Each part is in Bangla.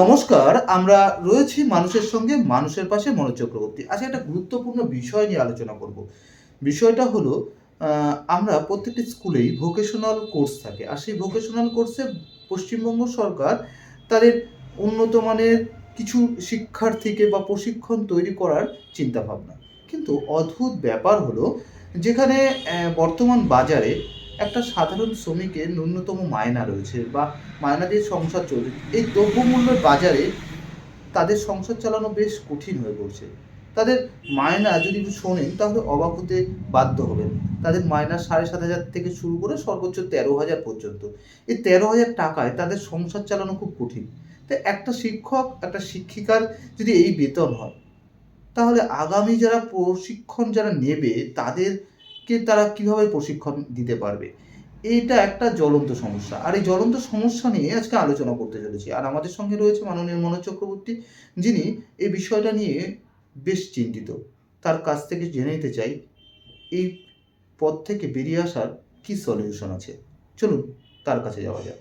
নমস্কার, আমরা রয়েছি মানুষের সঙ্গে মানুষের পাশে মনোজ চক্রবর্তী। আজকে একটা গুরুত্বপূর্ণ বিষয় নিয়ে আলোচনা করব। বিষয়টা হলো আমরা প্রত্যেকটি স্কুলেই ভোকেশনাল কোর্স থাকে। আর সেই ভোকেশনাল কোর্সে পশ্চিমবঙ্গ সরকার তাদের উন্নত মানের কিছু শিক্ষার্থীকে বা প্রশিক্ষণ তৈরি করার চিন্তা ভাবনা কিন্তু অদ্ভুত ব্যাপার হলো, যেখানে বর্তমান বাজারে একটা সাধারণ শ্রমিকের ন্যূনতম মায়না রয়েছে বা মায়না দিয়ে সংসার চলছে। এই দ্রব্যমূল্যের বাজারে তাদের সংসার চালানো বেশ কঠিন হয়ে পড়ছে। তাদের মায়না যদি শোনেন, তাহলে অবাক হতে বাধ্য হবেন। তাদের মায়না সাড়ে সাত হাজার থেকে শুরু করে সর্বোচ্চ তেরো হাজার পর্যন্ত। এই তেরো হাজার টাকায় তাদের সংসার চালানো খুব কঠিন। তো একটা শিক্ষক, একটা শিক্ষিকার যদি এই বেতন হয়, তাহলে আগামী যারা প্রশিক্ষণ যারা নেবে তাদেরকে তারা কীভাবে প্রশিক্ষণ দিতে পারবে? এটা একটা জ্বলন্ত সমস্যা। আর এই জ্বলন্ত সমস্যা নিয়ে আজকে আলোচনা করতে চলেছি। আর আমাদের সঙ্গে রয়েছে মাননীয় মনোজ চক্রবর্তী, যিনি এই বিষয়টা নিয়ে বেশ চিন্তিত। তার কাছ থেকে জেনে নিতে চাই, এই পথ থেকে বেরিয়ে আসার কি সলিউশন আছে? চলুন, তার কাছে যাওয়া যাক।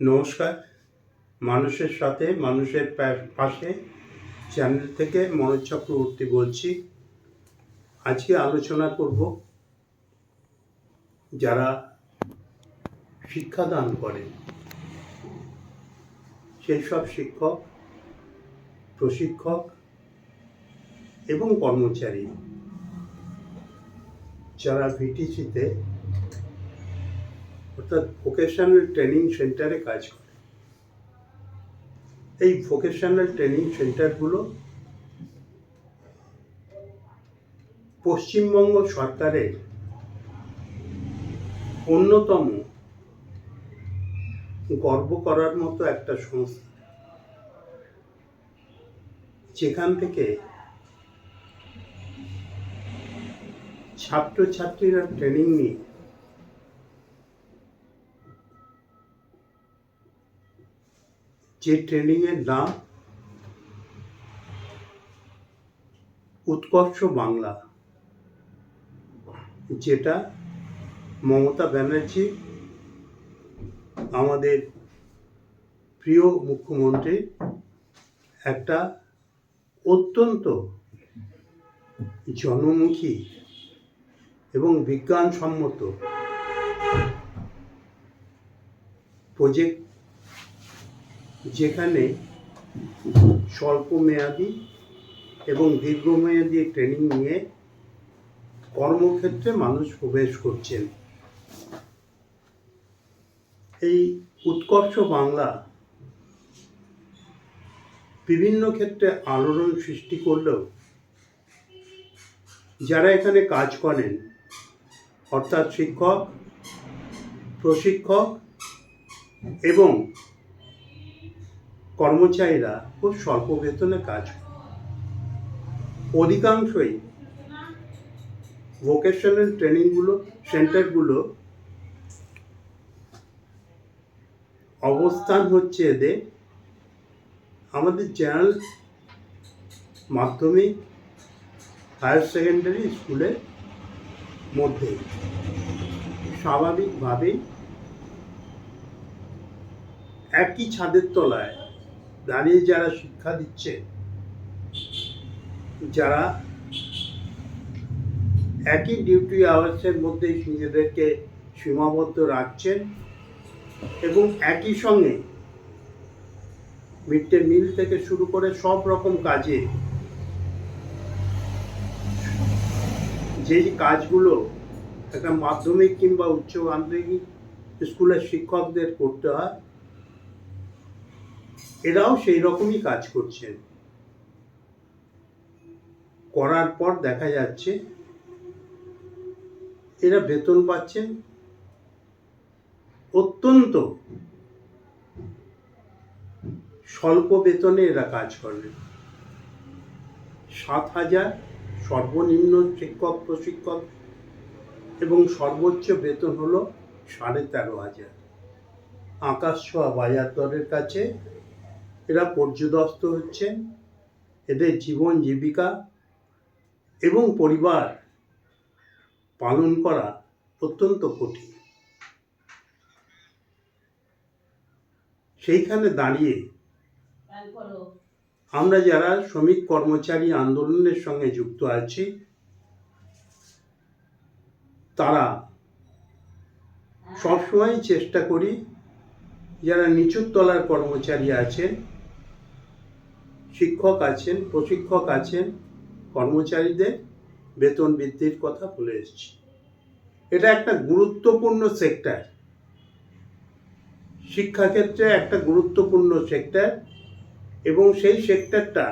নমস্কার। মানুষের সাথে, মানুষের পাশে চ্যানেল থেকে মনোজ চক্রবর্তী বলছি। আজকে আলোচনা করব যারা শিক্ষাদান করেন। সেই সব শিক্ষক, প্রশিক্ষক এবং কর্মচারী যারা ভিটিসিতে অর্থাৎ ভোকেশনাল ট্রেনিং সেন্টারে কাজ করে এই ভোকেশনাল ট্রেনিং সেন্টারগুলো পশ্চিমবঙ্গ সরকারের অন্যতম গর্ব করার মতো একটা সংস্থা। যেখান থেকে ছাত্রছাত্রীরা ট্রেনিং নিয়ে যে ট্রেনিংয়ের নাম উৎকর্ষ বাংলা, যেটা মমতা ব্যানার্জি, আমাদের প্রিয় মুখ্যমন্ত্রী একটা অত্যন্ত জনমুখী এবং বিজ্ঞানসম্মত প্রজেক্ট যেখানে স্বল্প মেয়াদি এবং দীর্ঘমেয়াদী ট্রেনিং নিয়ে কর্মক্ষেত্রে মানুষ প্রবেশ করছেন। এই উৎকর্ষ বাংলা বিভিন্ন ক্ষেত্রে আলোড়ন সৃষ্টি করলেও যারা এখানে কাজ করেন, অর্থাৎ শিক্ষক, প্রশিক্ষক এবং কর্মচারীরা খুব স্বল্প বেতনে কাজ অধিকাংশই ভোকেশনাল ট্রেনিংগুলো সেন্টারগুলো অবস্থান হচ্ছে এদের। আমাদের জেনারেল মাধ্যমিক হায়ার সেকেন্ডারি স্কুলের মধ্যে। স্বাভাবিকভাবেই একই ছাদের তলায় দাঁড়িয়ে যারা শিক্ষা দিচ্ছে, যারা একই ডিউটি আওয়ার্সের মধ্যেই নিজেদেরকে সীমাবদ্ধ রাখছেন এবং একই সঙ্গে মিড ডে মিল থেকে শুরু করে সব রকম কাজে যেই কাজগুলো একটা মাধ্যমিক কিংবা উচ্চ মাধ্যমিক স্কুলের শিক্ষকদের করতে হয় এরাও সেই রকমই কাজ করছেন। করার পর দেখা যাচ্ছে, এরা বেতন পাচ্ছেন। অত্যন্ত স্বল্প বেতনে এরা কাজ করেন। সাত হাজার সর্বনিম্ন শিক্ষক, প্রশিক্ষক এবং সর্বোচ্চ বেতন হলো সাড়ে তেরো হাজার। আকাশ ছোঁয়া বাজার দরের কাছে এরা পর্যদস্ত হচ্ছেন, এদের জীবন জীবিকা এবং পরিবার পালন করা অত্যন্ত কঠিন। সেইখানে দাঁড়িয়ে আমরা যারা শ্রমিক কর্মচারী আন্দোলনের সঙ্গে যুক্ত আছি, তারা সবসময় চেষ্টা করি যারা নিচুর তলার কর্মচারী আছেন শিক্ষক আছেন, প্রশিক্ষক আছেন, কর্মচারীদের বেতন বৃদ্ধির কথা বলে এসেছি। এটা একটা গুরুত্বপূর্ণ সেক্টর শিক্ষাক্ষেত্রে একটা গুরুত্বপূর্ণ সেক্টর এবং সেই সেক্টরটা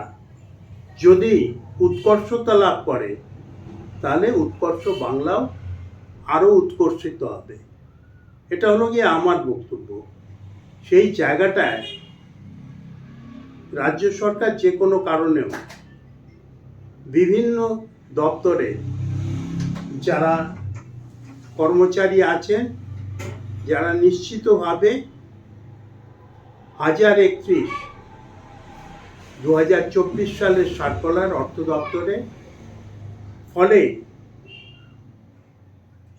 যদি উৎকর্ষতা লাভ করে, তাহলে উৎকর্ষ বাংলাও আরও উৎকর্ষিত হবে। এটা হলো গিয়ে আমার বক্তব্য। সেই জায়গাটায় রাজ্য সরকার যে কোনো কারণেও বিভিন্ন দপ্তরে যারা কর্মচারী আছেন, যারা নিশ্চিতভাবে হাজার একত্রিশ দু হাজার চব্বিশ সালের সার্কলার অর্থ দপ্তরে, ফলে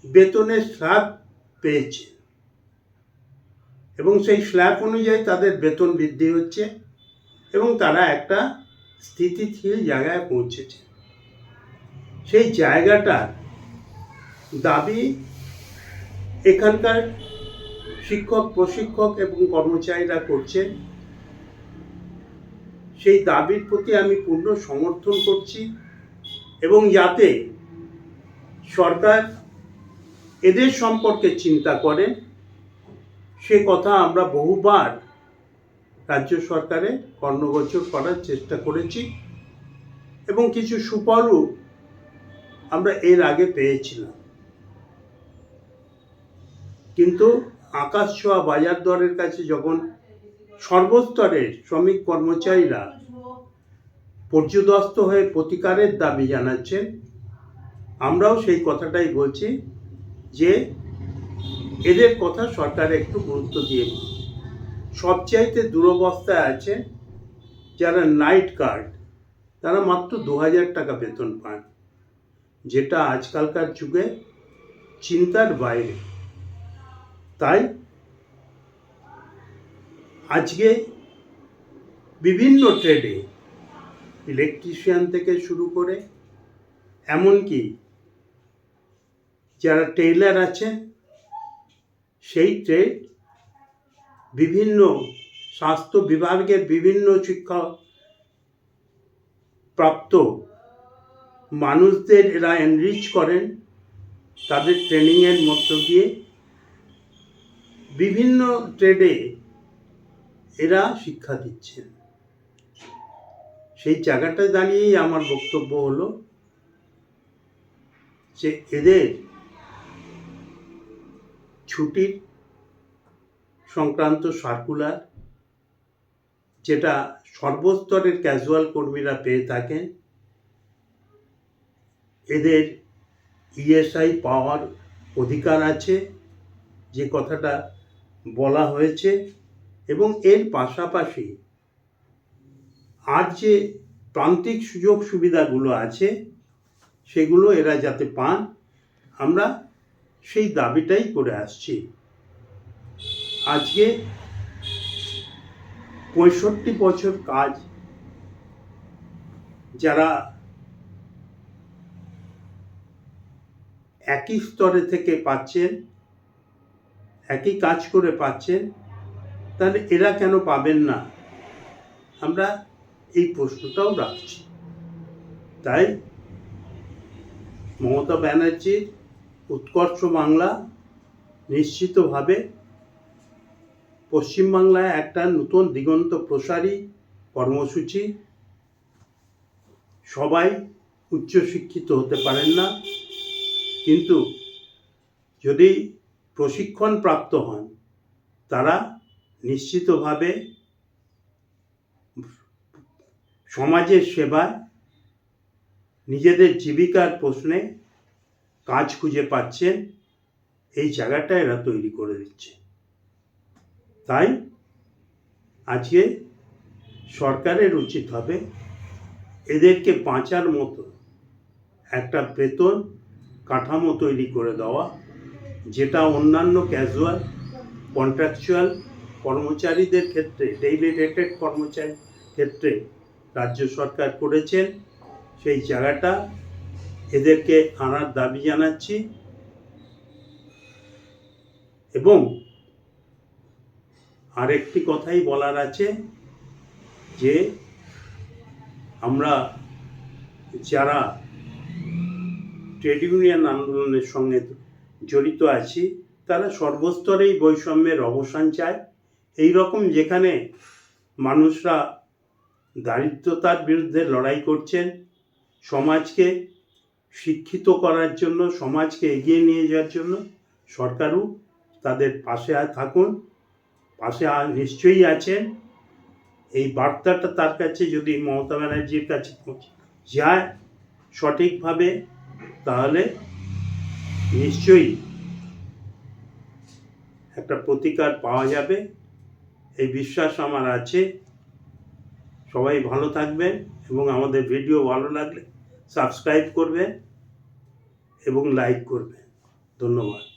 বেতনের স্ল্যাব পেয়েছে। এবং সেই স্ল্যাব অনুযায়ী তাদের বেতন বৃদ্ধি হচ্ছে। এবং তারা একটা স্থিতিশীল জায়গায় পৌঁছেছে। সেই জায়গাটার দাবি এখানকার শিক্ষক, প্রশিক্ষক এবং কর্মচারীরা করছে সেই দাবির প্রতি আমি পূর্ণ সমর্থন করছি এবং যাতে সরকার এদের সম্পর্কে চিন্তা করে, সে কথা আমরা বহুবার রাজ্য সরকারে কর্ণগোচর করার চেষ্টা করেছি এবং কিছু সুফলও আমরা এর আগে পেয়েছিলাম। কিন্তু আকাশ ছোঁয়া বাজার দরের কাছে যখন সর্বস্তরের শ্রমিক কর্মচারীরা পর্যদস্ত হয়ে প্রতিকারের দাবি জানাচ্ছেন, আমরাও সেই কথাটাই বলছি যে এদের কথা সরকার একটু গুরুত্ব দিয়ে সবচাইতে দুরবস্থায় আছে যারা নাইট গার্ড তারা মাত্র দু হাজার টাকা বেতন পান যেটা আজকালকার যুগে চিন্তার বাইরে। তাই আজকে বিভিন্ন ট্রেডে ইলেকট্রিশিয়ান থেকে শুরু করে এমনকি যারা টেইলার আছেন সেই ট্রেড বিভিন্ন স্বাস্থ্য বিভাগের বিভিন্ন শিক্ষা প্রাপ্ত মানুষদের এরা এনরিচ করেন, তাদের ট্রেনিংয়ের মধ্য দিয়ে বিভিন্ন ট্রেডে এরা শিক্ষা দিচ্ছেন। সেই জায়গাটা দাঁড়িয়েই আমার বক্তব্য হলো যে এদের ছুটির সংক্রান্ত সার্কুলার যেটা সর্বস্তরের ক্যাজুয়াল কর্মীরা পেয়ে থাকেন। এদের ইএসআই পাওয়ার অধিকার আছে, যে কথাটা বলা হয়েছে। এবং এর পাশাপাশি আর যে প্রান্তিক সুযোগ সুবিধাগুলো আছে, সেগুলো এরা যাতে পান, আমরা সেই দাবিটাই করে আসছি। আজকে পঁয়ষট্টি বছর কাজ যারা একই স্তরে থেকে পাচ্ছেন, একই কাজ করে পাচ্ছেন, তাহলে এরা কেন পাবেন না? আমরা এই প্রশ্নটাও রাখছি। তাই মমতা ব্যানার্জির উৎকর্ষ বাংলা নিশ্চিতভাবে পশ্চিমবাংলায় একটা নতুন দিগন্ত প্রসারী কর্মসূচি। সবাই উচ্চশিক্ষিত হতে পারেন না। কিন্তু যদি প্রশিক্ষণ প্রাপ্ত হন, তারা নিশ্চিতভাবে সমাজের সেবায় নিজেদের জীবিকার প্রশ্নে কাজ খুঁজে পাচ্ছেন। এই জায়গাটা এরা তৈরি করে দিচ্ছে। তাই আজকে সরকারের উচিত হবে এদেরকে বাঁচার মতো একটা বেতন কাঠামো তৈরি করে দেওয়া, যেটা অন্যান্য ক্যাজুয়াল কন্ট্রাকচুয়াল কর্মচারীদের ক্ষেত্রে ডেইলি রেটেড কর্মচারী ক্ষেত্রে রাজ্য সরকার করেছেন। সেই জায়গাটা এদেরকে আনার দাবি জানাচ্ছি। এবং আরেকটি কথাই বলার আছে যে আমরা যারা ট্রেড ইউনিয়ন আন্দোলনের সঙ্গে জড়িত আছি, তারা সর্বস্তরেই বৈষম্যের অবসান চায়। এই রকম যেখানে মানুষরা দারিদ্রতার বিরুদ্ধে লড়াই করছেন, সমাজকে শিক্ষিত করার জন্য, সমাজকে এগিয়ে নিয়ে যাওয়ার জন্য, সরকারও তাদের পাশে থাকুন। পাশে নিশ্চয়ই আছেন। এই বার্তাটা তার কাছে যদি মমতা ব্যানার্জির কাছে যায় সঠিকভাবে, তাহলে নিশ্চয়ই একটা প্রতিকার পাওয়া যাবে। এই বিশ্বাস আমার আছে। সবাই ভালো থাকবেন এবং আমাদের ভিডিও ভালো লাগলে সাবস্ক্রাইব করবেন এবং লাইক করবেন। ধন্যবাদ।